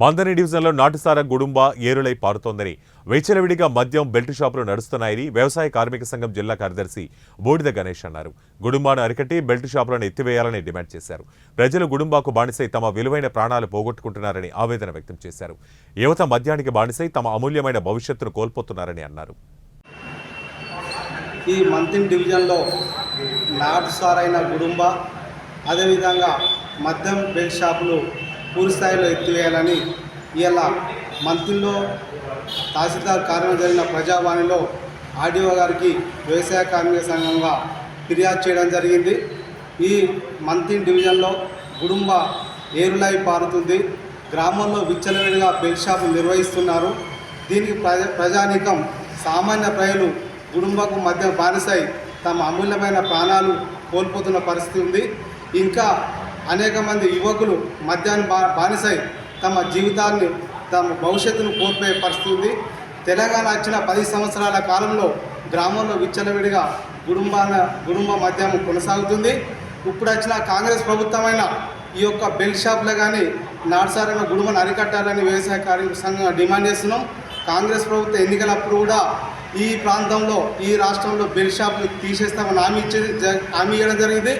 మందని డివిజన్లో నాటుసారా గుడుంబ ఏరులై పారుతోందని వేచలవిడిగా మద్యం బెల్ట్ షాపులు నడుస్తున్నాయని వ్యవసాయ కార్మిక సంఘం జిల్లా కార్యదర్శి బూడిద గణేష్ అన్నారు. గుడుంబాను అరికట్టి బెల్ట్ షాపులను ఎత్తివేయాలని డిమాండ్ చేశారు. ప్రజలు గుడుంబాకు బానిసై తమ విలువైన ప్రాణాలు పోగొట్టుకుంటున్నారని ఆవేదన వ్యక్తం చేశారు. యువత మద్యానికి బానిసై తమ అమూల్యమైన భవిష్యత్తును కోల్పోతున్నారని అన్నారు. ఈ మంతిన్ డివిజన్లో నాటుసారైన గుడుంబ అదేవిధంగా మద్యం బెల్ట్ షాపులు పూర్తి స్థాయిలో ఎత్తివేయాలని ఇలా మంతిన్లో తహసీల్దార్ కార్యం జరిగిన ప్రజావాణిలో ఆర్డీఓ గారికి వ్యవసాయ కార్మిక సంఘంగా ఫిర్యాదు చేయడం జరిగింది. ఈ మంతిన్ డివిజన్లో గుడుంబ ఏరులై పారుతుంది. గ్రామంలో విచ్చలవిడిగా బెల్ షాపు నిర్వహిస్తున్నారు. దీనికి ప్రజ ప్రజానీకం సామాన్య ప్రజలు కుటుంబకు మధ్య బానిసై తమ అమూల్యమైన ప్రాణాలు కోల్పోతున్న పరిస్థితి ఉంది. ఇంకా అనేక మంది యువకులు మద్యాన్ని బా బానిసై తమ జీవితాన్ని తమ భవిష్యత్తును కోల్పోయే పరిస్థితి ఉంది. తెలంగాణ వచ్చిన పది సంవత్సరాల కాలంలో గ్రామంలో విచ్చలవిడిగా కుటుంబాన కుటుంబ మద్యం కొనసాగుతుంది. ఇప్పుడు వచ్చిన కాంగ్రెస్ ప్రభుత్వమైన ఈ యొక్క బెల్ట్ షాప్లో కానీ నాడుసారైన గుడుమను అరికట్టాలని వ్యవసాయ కార్మిక సంఘం డిమాండ్ చేస్తున్నాం. కాంగ్రెస్ ప్రభుత్వం ఎన్నికలప్పుడు కూడా ఈ ప్రాంతంలో ఈ రాష్ట్రంలో బెల్ట్ షాపులు తీసేస్తామని హామీ ఇచ్చేది హామీ ఇవ్వడం జరిగింది.